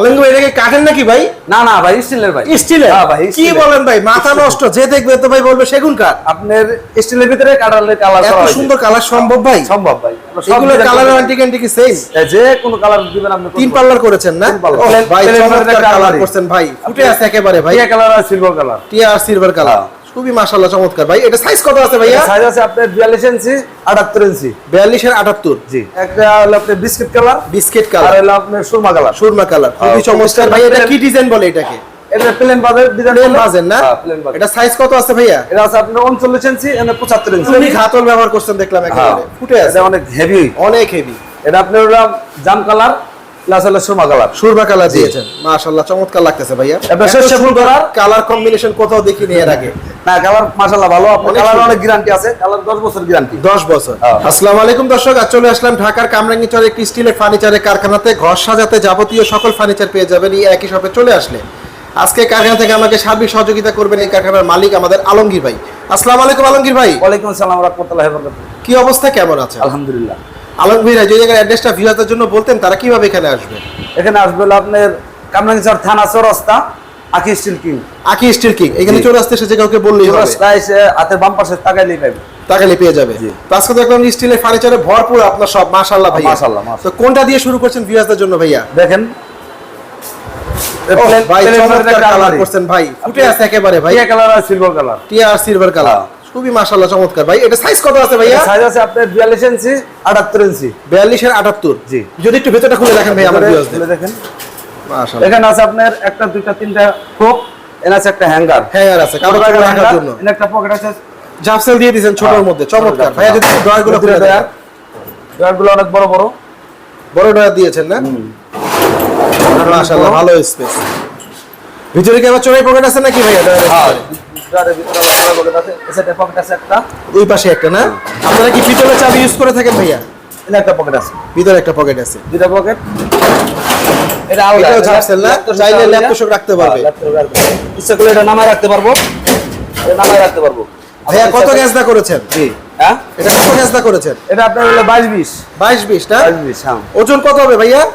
আলম ভাই এটা কি কাঠের নাকি ভাই? না না ভাই স্টিলের ভাই। স্টিলের? হ্যাঁ ভাই কি বলেন ভাই মাথা নষ্ট যে দেখবে তো ভাই বলবে সেগুন কাঠ আপনার স্টিলের ভিতরে কালারের কালার এত সুন্দর কালার সম্ভব ভাই? সম্ভব ভাই। এগুলো কালার করে অ্যান্টি সেম যে কোনো কালার দিবেন আপনি তিন পাল্লার করেছেন না? ভাই কালার করছেন ভাই। ফুটে আছে একেবারে ভাই। কালার আর সিলভার কালার টিয়া আর সিলভার কালার। খুবই মাশাআল্লাহ চমৎকার। ভাই এটা সাইজ কত আছে ভাইয়া? সাইজ আছে আপনার 42 ইঞ্চি 78 ইঞ্চি 42 এর 78 জি। একটা হলো আপনার বিস্কিট কালার বিস্কিট কালার আর হলো আপনার সুরমা কালার সুরমা কালার খুবই হ্যাঁ, চমৎকার। ভাই এটা কি ডিজাইন বলে এটাকে? এটা প্লেন বাজার ডিজাইন বাজেন না? বাজার। এটা সাইজ কত আছে ভাইয়া? এটা আছে আপনার 39 ইঞ্চি এনে 75 ইঞ্চি তুমি হাতল ব্যবহার করছেন দেখলাম হ্যাঁ একেবারে ফুটে আছে। এটা অনেক হেভি অনেক হেভি এটা আপনার জাম কালার সুরমা কালার সুরমা কালার দিয়েছেন। মাশাআল্লাহ চমৎকার লাগতেছে ভাইয়া। এবার সর্ষে ফুল করার। কালার কম্বিনেশন কোথাও দেখিনি এর আগে। না কালার মাশাআল্লাহ ভালো। আপনার কালার অনেক গ্যারান্টি আছে। কালার 10 বছর গ্যারান্টি 10 বছর। হ্যাঁ। আসসালামু আলাইকুম দর্শক আজ চলে আসলাম ঢাকার কামরাঙ্গীচরে একটি স্টিলের ফার্নিচারের কারখানাতে। ঘর সাজাতে যাবতীয় সকল ফার্নিচার পেয়ে যাবেন এই একই শপে চলে আসলে। আজকে কারখানা থেকে আমাকে সার্বিক সহযোগিতা করবেন এই কারখানার মালিক আমাদের আলমগীর ভাই। আসসালামু আলাইকুম আলমগীর ভাই। ওয়ালাইকুম আসসালাম রাহমাতুল্লাহি ওয়া বারাকাতুহু। কি অবস্থা কেমন আছে? আলহামদুলিল্লাহ। আলমগীর ভাই যে জায়গার অ্যাড্রেসটা ভিউয়ারদের জন্য বলতেন তারা কীভাবে এখানে আসবে? এখানে আসবে হলো আপনার কামরাঙ্গীচর থানা চৌরাস্তা। Aki steel king Aki steel king এখানে। চলে আসতে এসে যে কাউকে বললেই হবে। হাতের বাম পাশে তাকাইলেই পাবে টাকালে পেয়ে যাবে। তো আজকে দেখলাম স্টিলের ফার্নিচারে ভরপুর আপনার সব মাশাআল্লাহ ভাই মাশাআল্লাহ। তো কোনটা দিয়ে শুরু করছেন ভিউয়ারদের জন্য ভাইয়া? দেখেন। ভাই চমৎকার কালার করছেন ভাই। ফুটে আছে একেবারে ভাই। ভাইয়া কালার আর সিলভার কালার টিয়া আর সিলভার কালার হ্যাঁ। খুবই মাশাআল্লাহ চমৎকার ভাই। এটা সাইজ কত আছে ভাইয়া? সাইজ আছে আপনার 42 ইঞ্চি 78 ইঞ্চি 42 এর 78 জি। যদি একটু ভেতরটা খুলে দেখেন ভাই আমার ভিউয়ারদের দেখেন। এখানে আছে আপনার একটা দুইটা তিনটা কোপ এখানে আছে একটা হ্যাঙ্গার। হ্যাঙ্গার আছে কাপড় রাখার জন্য। এখানে একটা পকেট আছে। জাফসেল দিয়ে দিয়েছেন ছোটর হ্যাঁ, মধ্যে চমৎকার। ভাইয়া যদি ড্রয়ারগুলো খুলে দেন। ডয়ারগুলো অনেক বড় বড়। বড় ড্রয়ার দিয়েছেন না? মাশাআল্লাহ ভালো স্পেস ভিতরে কি আবার চোরাই পকেট আছে নাকি ভাইয়া? হ্যাঁ ভিতরে? পকেট আছে। পকেট আছে একটা। ওই পাশে একটা না? আপনারা কি পিতলের চাবি ইউজ করে থাকেন ভাইয়া? একটা পকেট আছে। ভিতরে একটা পকেট আছে। দুইটা পকেট এটা আলাদা। এটা ঝাপসেল না? চাইলে ল্যাপটপ রাখতে পারবে। হ্যাঁ। ইচ্ছা করলে এটা নামায় রাখতে পারব। এটা নামায় রাখতে পারব। ভাইয়া কত ইচ্ছা- গ্যাস দা করেছেন? জি। হ্যাঁ? এটা কত গ্যাস দা করেছেন? এটা আপনার হলো বাইশ বিশ। বাইশ বিশ না? বাইশ বিশ হ্যাঁ। ওজন কত হবে ভাইয়া?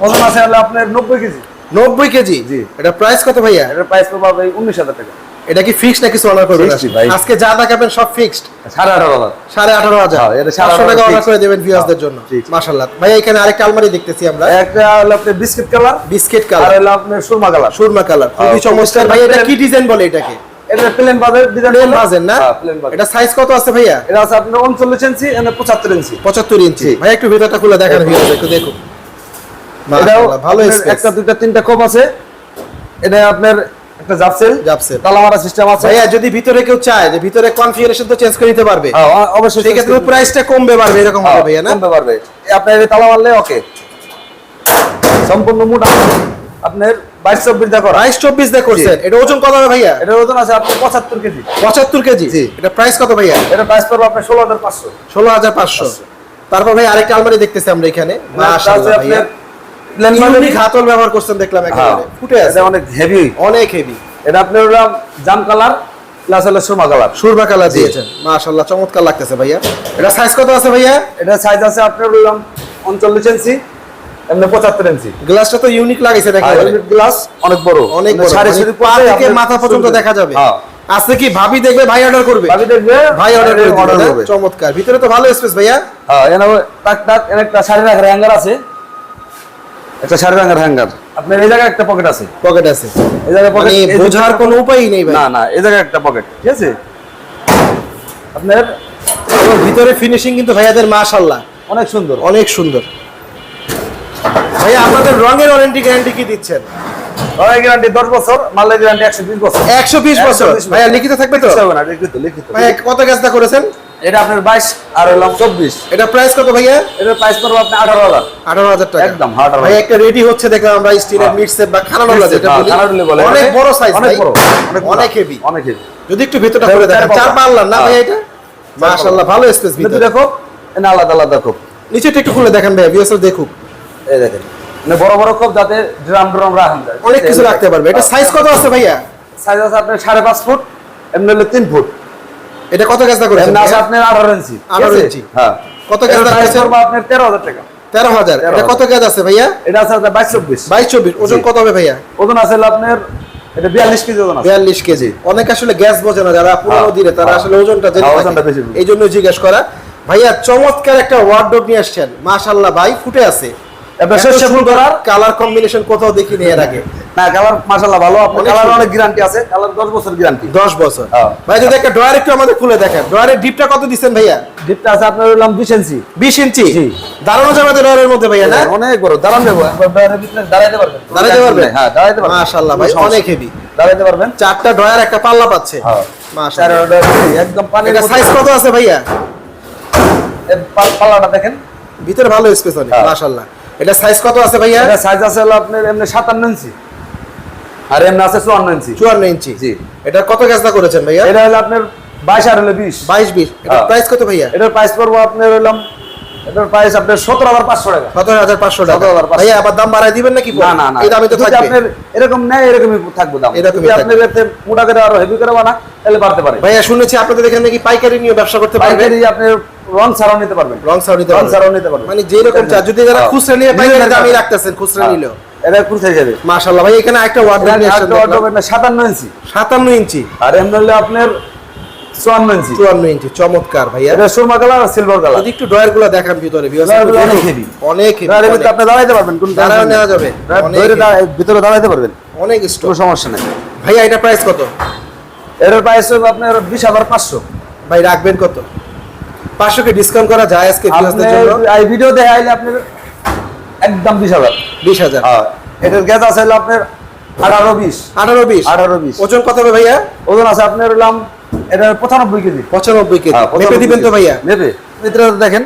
ওজন আছে হলো আপনার নব্বই কেজি। নব্বই কেজি? জি। এটা প্রাইস কত ভাইয়া? এটার প্রাইস উনিশ হাজার টাকা। এটা কি ফিক্সড নাকি অর্ডার করবেন? Fixed ভাই। আজকে যা দেখাবেন সব ফিক্সড সাড়ে আঠারো হাজার। সাড়ে আঠারো হাজার। হ্যাঁ, এটা পাঁচশো টাকা আঠারো অর্ডার fixed। করে দেবেন ভিউয়ার্সদের হ্যাঁ, জন্য। মাশাল্লাহ ভাইয়া এখানে আরেকটা আলমারি দেখতেছি আমরা। একটা হলো আপনার বিস্কিট কালার বিস্কিট আর কালার হলো আপনার সুরমা কালার সুরমা কালার খুবই হ্যাঁ, চমৎকার। ভাই এটা কি ডিজাইন বলে এটাকে? এটা প্লেন বাজার ডিজাইন প্লেন বাজেন না? এটা সাইজ কত আছে ভাইয়া? এটা আছে আপনার উনচল্লিশ ইঞ্চি এনে পঁচাত্তর ইঞ্চি পঁচাত্তর ইঞ্চি। ভাই একটু ভেতরটা খুলে দেখেন ভিউয়ার্স একটু দেখুন। ভালো একটা দুইটা তিনটা কোপ আছে। এটা আপনার একটা জাপসেল জাপসেল। তালা মারা সিস্টেম আছে। ভাইয়া যদি ভিতরে কেউ চায় যে ভিতরে কনফিগারেশন তো চেঞ্জ করে নিতে পারবে। হ্যাঁ, অবশ্যই সেক্ষেত্রে প্রাইসটা কমবে বাড়বে এরকম হবে ভাইয়া না? কমতে পারবে এই তালা মারলে ওকে সম্পূর্ণ মোটা। আপনার বাইশ চব্বিশ দেখো বাইশ চব্বিশ করছেন। এটা ওজন কত হবে ভাইয়া? এটার ওজন আছে আপনার পঁচাত্তর কেজি। পঁচাত্তর কেজি? এটা প্রাইস কত ভাইয়া? এটা প্রাইস পড়বে আপনার ষোলো হাজার পাঁচশো। ষোলো হাজার পাঁচশো। তারপর ভাই আরেকটা আলমারি দেখতেছি আমরা এখানে। মাশাআল্লাহ ভাইয়া। ইউনিক হাতল ব্যবহার করছেন দেখলাম একেবারে। ফুটে আছে। অনেক হেভি অনেক হেভি এটা আপনার জাম কালার প্লাস হলো সুরমা কালার। সুরমা কালার দিয়েছেন। মাশাআল্লাহ চমৎকার লাগতেছে ভাইয়া। এটা সাইজ কত আছে ভাইয়া? এটা সাইজ আছে আপনার বললাম উনচল্লিশ ইঞ্চি এমনি পঁচাত্তর ইঞ্চি গ্লাসটা তো ইউনিক গ্লাস অনেক বড়। অনেক মানে বড়। সাড়ে মানে পা থেকে মাথা পর্যন্ত দেখা যাবে। হ্যাঁ। আজকে কি? ভাবি দেখবে ভাই অর্ডার করবে। ভাবি দেখবে ভাই অর্ডার করে অর্ডার করবে। চমৎকার। ভিতরে তো ভালো স্পেস ভাইয়া। হ্যাঁ টাক টাক একটা হ্যাঙ্গার আছে। একটা রাখার হ্যাঙ্গার আপনার এই জায়গায় একটা পকেট আছে? পকেট আছে। এই জায়গায় মানে পকেট বোঝার কোনো উপায়ই নেই না না এই জায়গায় একটা পকেট ঠিক আছে? আপনার ভিতরে ফিনিশিং কিন্তু ভাইয়াদের মাশাআল্লাহ। অনেক সুন্দর। অনেক সুন্দর। ভাইয়া আপনাদের রঙের ওয়ারেন্টি গ্যারান্টি কি দিচ্ছেন? রয়ের গ্যারান্টি দশ বছর মালের গ্যারান্টি একশো বিশ বছর। একশো বিশ বছর? 120 ভাইয়া লিখিত থাকবে তো? না, লিখিত লিখিত। ভাইয়া কত গাছটা করেছেন? এটা আপনার বাইশ আর হলাম চব্বিশ। এটা প্রাইস কত ভাইয়া? এটার প্রাইস আপনার আঠারো হাজার। আঠারো হাজার টাকা। একদম, 18,000 ভাই একটা রেডি হচ্ছে দেখলাম আমরা স্টিলের হ্যাঁ। মিট সেট বা খানানোলা যেটা হ্যাঁ, বলি। অনেক বড় সাইজ অনেক বড় অনেক হেভি অনেক হেভি যদি একটু ভেতরটা এটা করে দেখেন চার পাল্লার না ভাই হ্যাঁ। এটা? মাশাআল্লাহ ভালো স্পেস ভিতরে। দেখো এনে আলাদা আলাদা খুব। নিচেটা একটু খুলে দেখেন ভাই ভিউয়ার্স দেখুক। এই দেখেন মানে বড় বড় খুব যাতে ড্রাম ড্রাম রাখেন। যায় অনেক কিছু রাখতে পারবে। এটা সাইজ কত আছে ভাইয়া? সাইজ আছে আপনার সাড়ে পাঁচ ফুট এমনি হলে তিন ফুট। এটা কত গাছটা করেছেন? আছে আপনার আঠারো ইঞ্চি। 18 আছে? ইঞ্চি। হ্যাঁ। কত করেছেন? পড়বে আপনার তেরো হাজার টাকা। তেরো হাজার। এটা কত গেজ আছে ভাইয়া? এটা আছে বাইশ চব্বিশ। বাইশ চব্বিশ। ওজন কত হবে ভাইয়া? ওজন আছে আপনার এটা বিয়াল্লিশ কেজি ওজন আছে। বিয়াল্লিশ কেজি। অনেক আসলে গ্যাস বোঝে না যারা পুরোনো হ্যাঁ, দিনে তারা হ্যাঁ। আসলে ওজনটা জেনে হ্যাঁ। ওজনটা বেশি। এই জন্য জিজ্ঞেস করা। ভাইয়া চমৎকার একটা ওয়ার্ডরোব নিয়ে আসছেন। মাশাল্লাহ ভাই ফুটে আছে। এবার এত ফুল করার? কালার কম্বিনেশন কোথাও দেখিনি এর আগে। না কালার মাশাআল্লাহ ভালো। আপনার কালার অনেক গ্যারান্টি আছে। কালার 10 বছর গ্যারান্টি দশ বছর। ভাই যদি একটা ড্রয়ার একটু আমাদের খুলে দেখেন। ড্রয়ারের ডিপটা কত দিচ্ছেন ভাইয়া? ডিপটা আছে আপনার হলাম 20 ইঞ্চি বিশ ইঞ্চি জি। দাঁড়ানো যাবে ড্রয়ারের মধ্যে ভাইয়া না? অনেক বড়। দাঁড়ান দেবো একবার ড্রয়ারের ভিতরে দাঁড়াইতে পারবেন। দাঁড়াইতে পারবেন? হ্যাঁ দাঁড়াইতে পারবেন। মাশাআল্লাহ ভাই, অনেক নেই। দাঁড়াইতে পারবেন? চারটা ড্রয়ার একটা পাল্লা পাচ্ছে। হ্যাঁ। মাশাআল্লাহ। একদম পানির এটা সাইজ কত আছে ভাইয়া? পাল্লাটা দেখেন। ভিতরে ভালো স্পেস হ্যাঁ। মাশাআল্লাহ। এটা সাইজ কত আছে ভাইয়া? এটা সাইজ আছে হলো আপনার এমনি 57 ইঞ্চি। আর এমনি আছে 54 ইঞ্চি। চুয়ান্ন ইঞ্চি। জি। এটা কত গাছটা করেছেন ভাইয়া? এটা হলো আপনার 22 আর হলো 20 22 20 এটা। প্রাইস কত ভাইয়া? এটার প্রাইস পড়ব আপনার হলাম এটার প্রাইস আপনার 17500 টাকা। সতেরো হাজার পাঁচশো টাকা। 17,500 ভাইয়া আবার দাম বাড়াই দিবেন নাকি? না না না। এই দামে তো থাকবে। আপনার এরকম নেয় এরকমই থাকবে দাম। এরকমই আপনি এতে মোটা করে আরও হেভি করে বানা তাহলে বাড়তে পারে। ভাইয়া শুনেছি আপনাদের এখানে নাকি পাইকারি নিয়ে ব্যবসা করতে পারবেন পাইকারি আপনি রং ছাড়াও নিতে পারবেন রং সাউন্ড নিতে পারবেন ছাড়াও নিতে পারবেন মানে যেরকম চা যদি যারা হ্যাঁ। খুচরা নিয়ে পাইকারি নিজেদের রাখতেছেন খুচরা হ্যাঁ। নিলেও। এটা কুড়ি যাবে মাশাআল্লাহ ভাই এখানে একটা ওয়ার্ড নিয়ে আসছেন দেখলাম। সাতান্ন ইঞ্চি। সাতান্ন ইঞ্চি। আর এমনি হলে আপনার চুয়ান্ন ইঞ্চি। চুয়ান্ন ইঞ্চি চমৎকার ভাইয়া। এটা সুরমা কালার আর সিলভার কালার। যদি একটু ডয়ারগুলো দেখান ভিতরে viewers, ডয়ারগুলো একটু অনেক দেখুন। অনেক heavy, এর ভিতরে আপনি দাঁড়াইতে পারবেন কোন দাঁড়ানো নেওয়া যাবে। অনেক ধরে heavy। দাঁড়ায়- ভিতরে দাঁড়াইতে পারবেন। অনেক স্টোর সমস্যা নেই। ভাইয়া এটা প্রাইস কত? এর প্রাইস হবে আপনার বিশ হাজার পাঁচশো। ভাই রাখবেন কত? পাঁচশো কে ডিসকাউন্ট করা যায় আজকে ভিউয়ার্সদের জন্য? এই ভিডিও দেখাইলে আপনার একদম হ্যাঁ এটার গ্যাস আছে আপনার আঠারো বিশ। আঠারো বিশ। আঠারো বিশ। ওজন কত হবে ভাইয়া? ওজন আছে আপনার হলাম এটা পঁচানব্বই কেজি। পঁচানব্বই কেজি। হ্যাঁ, মেপে দিবেন তো ভাইয়া। নেবে ভিতরে দেখেন।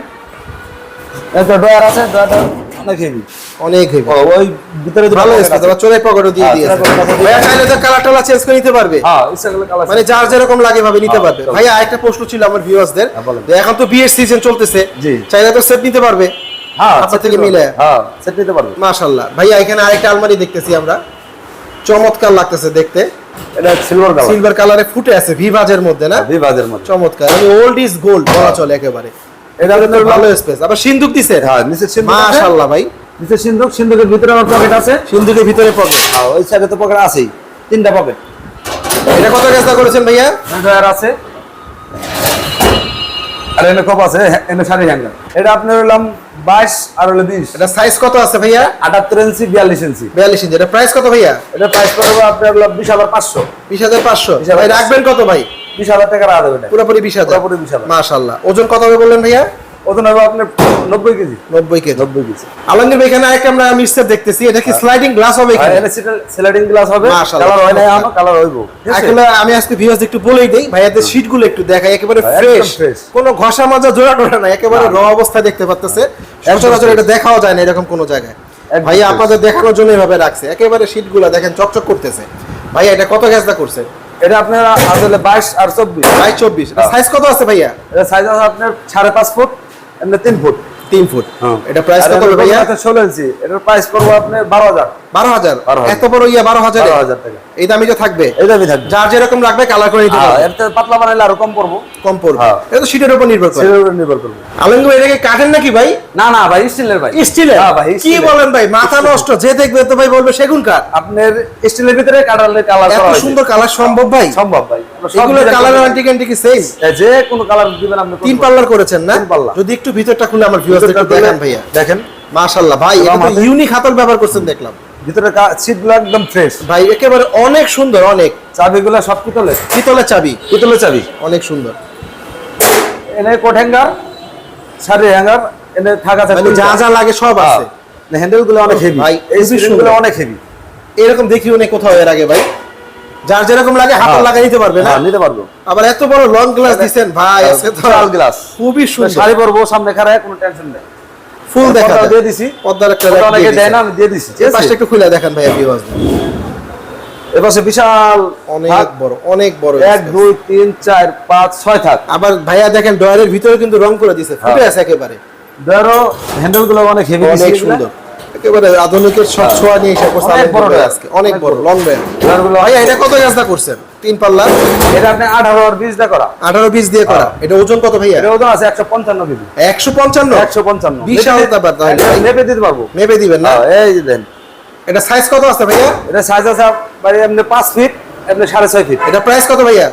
একটা ডয়ার আছে ডয়ারটা অনেক হেভি অনেক হেভি ওই ভিতরে ভালো স্পেস আছে। আবার চোরাই পকেটও দিয়ে হ্যাঁ, দিয়েছে। ভাইয়া চাইলে তো কালার টালার চেঞ্জ করে নিতে পারবে। হ্যাঁ ইচ্ছা করলে কালার মানে যার যেরকম লাগে ভাবে নিতে হ্যাঁ, পারবে। ভাইয়া আরেকটা প্রশ্ন ছিল আমার ভিউয়ার্সদের এখন তো বিয়ের সিজন চলতেছে। জি। চাইলে তো সেট নিতে পারবে। হ্যাঁ আপনার থেকে মিলে? হ্যাঁ সেট নিতে পারবে। মাশাল্লাহ ভাইয়া এখানে আরেকটা আলমারি দেখতেছি আমরা। চমৎকার লাগতেছে দেখতে। এটা সিলভার কালার সিলভার কালারে ফুটে আছে ভিভাজের মধ্যে না? বিভাজের মধ্যে। চমৎকার। মানে ওল্ড ইজ গোল্ড বলা চলে একেবারে। এটা কিন্তু ভালো স্পেস আবার সিন্ধুক দিছে? হ্যাঁ নিচে সিন্ধুক আছে। মাশাল্লাহ ভাই। নিচে সিন্ধুক সিন্ধুকের ভিতরে আমার পকেট আছে। সিন্ধুকের ভিতরে পকেট হ্যাঁ ওই সাইডে তো পকেট আছেই। তিনটা পকেট এটা কত গেস্তা করেছেন ভাইয়া? ড্রয়ার আছে। আর এনে কপ আছে? হ্যাঁ, এনে শাড়ি হ্যাঙ্গার। এটা আপনার হলাম বাইশ আর হলো বিশ। এটা সাইজ কত আছে ভাইয়া? আটাত্তর ইঞ্চি বিয়াল্লিশ ইঞ্চি বিয়াল্লিশ ইঞ্চি এটা প্রাইস কত ভাইয়া? এটা প্রাইস পড়বে আপনার হলো বিশ হাজার পাঁচশো। বিশ হাজার পাঁচশো। 20,500 ভাই রাখবেন কত ভাই? বিশ হাজার টাকা রাখা দেবে এটা। পুরোপুরি বিশ হাজার। পুরোপুরি 20,000 মাশাল্লাহ ওজন কত হবে বললেন ভাইয়া? ওজন হবে আপনার? নব্বই কেজি। নব্বই কেজি। নব্বই কেজি। আলমগীর ভাই এখানে আরেকটা আমরা মিক্সার দেখতেছি। এটা কি স্লাইডিং গ্লাস হবে এখানে? স্লাইডিং গ্লাস হবে। কালার হয় না এখনও কালার হইব। আসলে আমি আজকে ভিউয়ার্স একটু বলেই দেই ভাইয়াদের শীটগুলো একটু দেখাই। একেবারে ফ্রেশ কোনো ঘষা মাজা জোড়া টোড়া না একেবারে র অবস্থায় দেখতে পাচ্তেছে সচরাচর এটা দেখাও যায় না এরকম কোনো জায়গায়। ভাইয়া আপনাদের দেখানোর জন্য এভাবে রাখছে। একেবারে শীটগুলা দেখেন চকচক করতেছে। ভাইয়া এটা কত গ্যাসটা করছে? এটা আপনার আসলে বাইশ আর চব্বিশ। বাইশ চব্বিশ। সাইজ কত আছে ভাইয়া? এটা সাইজ আছে আপনার সাড়ে পাঁচ ফুট। এমনি তিন ফুট। তিন ফুট। এটা প্রাইস কত ভাইয়া? ষোলো ইঞ্চি এটার প্রাইস পড়ব আপনার বারো হাজার। বারো হাজার। এত বড় ইয়া বারো হাজার? টাকা। এই থাকবে? এই দামই থাকবে। যার যেরকম লাগবে কালার করে নিতে হ্যাঁ, পারবে। পাতলা বানাইলে আরও কম পড়ব। কম পড়বে। হ্যাঁ। এটা তো শীটের উপর নির্ভর করে। সেটার উপর নির্ভর করব। এটাকে কাটেন নাকি ভাই? না না ভাই স্টিলের ভাই। স্টিলের? হ্যাঁ ভাই কি বলেন ভাই মাথা নষ্ট যে দেখবে তো ভাই বলবে সেগুন কাঠ। আপনার স্টিলের ভিতরে কাটারলে কালার এত সুন্দর কালার সম্ভব ভাই? সম্ভব ভাই। এগুলো কালার অ্যান্টিক অ্যান্টিক সেম যে কোনো কালার দিবেন আপনি তিন পাল্লার করেছেন না? তিন পাল্লা। যদি একটু ভিতরটা খুলে আমার ভিউয়ারদের একটু দেখান ভাইয়া। দেখেন। মাশাআল্লাহ। ভাই এটা তো ইউনিক হাতল ব্যবহার করছেন দেখলাম। ভিতরে সিটগুলো একদম ফ্রেশ ভাই একেবারে অনেক সুন্দর অনেক। চাবিগুলো সব পিতলের। পিতলের চাবি। পিতলের চাবি। অনেক সুন্দর। এনে কোট হ্যাঙ্গার শাড়ি হ্যাঙ্গার এনে থাকা মানে যা যা লাগে সব আছে। হ্যান্ডেলগুলো অনেক হেভি ভাই, এই সুন্দর। অনেক হেভি এরকম দেখিও নেই কোথাও এর আগে ভাই। যার যেরকম লাগে হাতল হ্যাঁ। লাগাই নিতে পারবে না? নিতে পারব। আবার এত বড় লং গ্লাস দিছেন ভাই আজকে তো গ্লাস খুবই সুন্দর। শাড়ি পরবো সামনে খারায় কোনো টেনশন নেই। ফুল দেখা দিয়ে দিছি। পর্দার একটা rack অনেকে দিয়ে না আমি দিয়ে দিছি পাশটা একটু খুলে দেখেন ভাইয়া ভিউয়ার্স এপাশে বিশাল অনেক বড় অনেক বড় এক। দুই তিন চার পাঁচ ছয় থাক। আবার ভাইয়া দেখেন ডয়ারের ভিতরে কিন্তু রং করে দিছে ফুটে হ্যাঁ। আছে একেবারে। ধরো হ্যান্ডেলগুলো অনেক হেভি অনেক সুন্দর। একেবারে আধুনিকের সব ছোঁয়া নিয়ে এসে করছে অনেক বড়। আজকে। অনেক বড় লং ব্যান্ড ভাইয়া এটা কত গাছটা করছেন? তিন পাল্লা। এটা আপনি আঠারো আর বিশটা করা। আঠারো পিস দিয়ে করা। হ্যাঁ। এটা ওজন কত ভাইয়া? এটা ওজন আছে একশো পঞ্চান্ন কেজি। একশো পঞ্চান্ন? একশো পঞ্চান্ন। বিশাল ব্যাপার তাহলে। মেপে দিতে পারব। মেপে দিবেন না? হ্যাঁ, এই দেন। এটা সাইজ কত আছে ভাইয়া? এটা সাইজ আছে বাড়ি এমনি পাঁচ ফিট এমনি সাড়ে ছয় ফিট এটা প্রাইস কত ভাইয়া?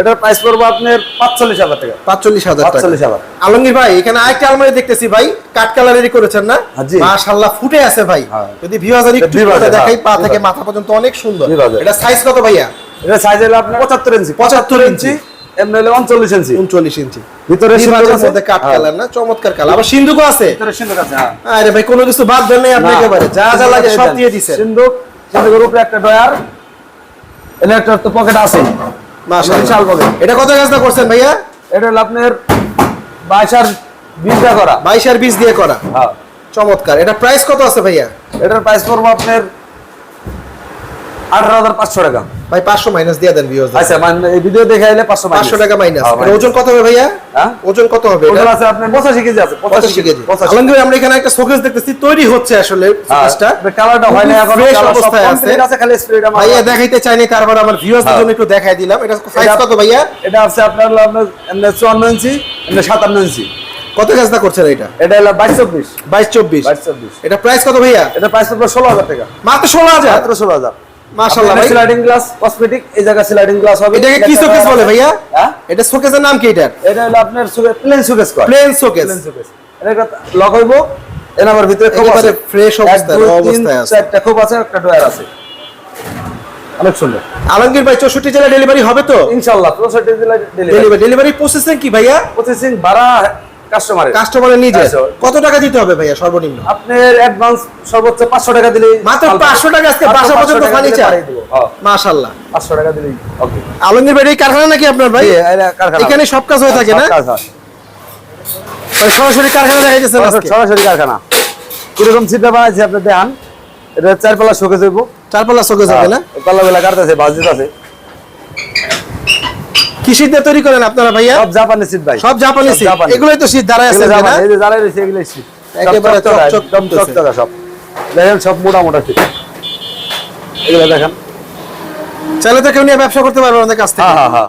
এটার প্রাইস পড়ব আপনার পাঁচচল্লিশ হাজার টাকা। পাঁচচল্লিশ হাজার পাঁচচল্লিশ হাজার। আলমগীর ভাই এখানে আরেকটা আলমারি দেখতেছি ভাই। কাঠ কালারেরই করেছেন না? হ্যাঁ। মাশাআল্লাহ ফুটে আছে ভাই। যদি ভিউয়ার একটু দেখাই পা থেকে মাথা পর্যন্ত অনেক সুন্দর। এটা সাইজ কত ভাইয়া? এটা সাইজ হলো আপনার পঁচাত্তর ইঞ্চি 75 ইঞ্চি। এমনি হলে উনচল্লিশ ইঞ্চি উনচল্লিশ ইঞ্চি ভিতরে সিন্দুক আছে। কাঠ হ্যাঁ। কালার না চমৎকার কালার। আবার সিন্ধুকও আছে? ভিতরে সিন্দুক আছে হ্যাঁ। আরে ভাই কোনো কিছু বাদ দেন নাই আপনি একেবারে। যা যা লাগে সব দিয়ে সিন্দুক সিন্দুকের উপরে একটা ডয়ার একটা তো পকেট আছে। মাশাআল্লাহ। বিশাল পকেট এটা কত গাছটা করছেন ভাইয়া? এটা হলো আপনার বাইশ আর বিশটা করা। বাইশ আর বিশ দিয়ে করা। হ্যাঁ। চমৎকার। এটা প্রাইস কত আছে ভাইয়া? এটার প্রাইস পড়ব আপনার আঠারো হাজার পাঁচশো টাকা। ভাই পাঁচশো মাইনাস দিয়ে দেন ভিউয়ার্স আচ্ছা মানে ভিডিও দেখে পাঁচশো পাঁচশো টাকা মাইনাস ওজন কত হবে ভাইয়া? হ্যাঁ? ওজন কত হবে ওজন আছে আপনার পঁচাশি কেজি আছে পঁচাশি কেজি আলমগীর আমরা এখানে একটা শোকেস দেখতেছি তৈরি হচ্ছে আসলে শোকেসটা কালারটা হয় না এখন ফ্রেশ অবস্থায় আছে। complete খালি স্প্রেটা ভাইয়া দেখাইতে চাইনি তারপর আমার হ্যাঁ। জন্য একটু দেখাই দিলাম। এটা সাইজ কত ভাইয়া? এটা আছে আপনার আপনার ইঞ্চি এমনি সাতান্ন ইঞ্চি। কত গাছটা করছেন এটা? এটা হলো বাইশ চব্বিশ। বাইশ চব্বিশ। বাইশ চব্বিশ। এটা প্রাইস কত ভাইয়া? এটা প্রাইস ষোলো হাজার টাকা। মাত্র ষোলো হাজার? মাত্র ষোলো হাজার। মাশাল্লাহ ভাই। স্লাইডিং গ্লাস কসমেটিক এই জায়গায় স্লাইডিং গ্লাস হবে। এটাকে কি শোকেস বলে ভাইয়া? এটা শোকেসের নাম কি এটার? এটা হলো আপনার প্লেন সুকেস কয়। প্লেন শোকেস প্লেন সুকেস এটা লক হইব এর আবার ভিতরে খোপ আছে। fresh অবস্থায়, দুই, raw তিন, অবস্থায় আছে। চারটা খোপ আছে একটা ডয়ার আছে। অনেক সুন্দর। আলমগীর ভাই চৌষট্টি জেলা ডেলিভারি হবে তো? ইনশাআল্লাহ চৌষট্টি জেলা ডেলিভারি ডেলিভারি প্রসেসিং কি ভাইয়া? প্রসেসিং ভাড়া কাস্টমারের কাস্টমারের নিজে। কত টাকা দিতে হবে ভাইয়া সর্বনিম্ন? আপনার অ্যাডভান্স সর্বোচ্চ পাঁচশো টাকা দিলে মাত্র 500 টাকা আজকে বাসা পর্যন্ত ফার্নিচার মাশাআল্লাহ। পাঁচশো টাকা দিলেই ওকে। আলমগীর ভাই কারখানা নাকি আপনার ভাই? এখানে সব কাজ হয়ে থাকে না? মানে সরাসরি কারখানা দেখা যাচ্ছে আজকে? সরাসরি কারখানা। কীরকম চিন্তা বানাইছে আপনি দেখান। এটা চার পাল্লা শোকে যাইব চারপাল্লা চোখে যাবে না? পাল্লা বেলা কাটতেছে বাস দিতেছে। কি শীত তৈরি করেন আপনারা ভাইয়া? সব জাপানি সিট ভাই। সব জাপানি শীত। এগুলোই তো শীত দাঁড়ায় আছে না? এই যে জ্বালাই রয়েছে এগুলোই শীত। একেবারে সব চকচক চকচকা সব। দেখেন সব মোটা মোটা শীত। এগুলো দেখেন। চাইলে তো কেউ নিয়ে ব্যবসা করতে পারবে আমাদের কাছ থেকে। হ্যাঁ হ্যাঁ হ্যাঁ।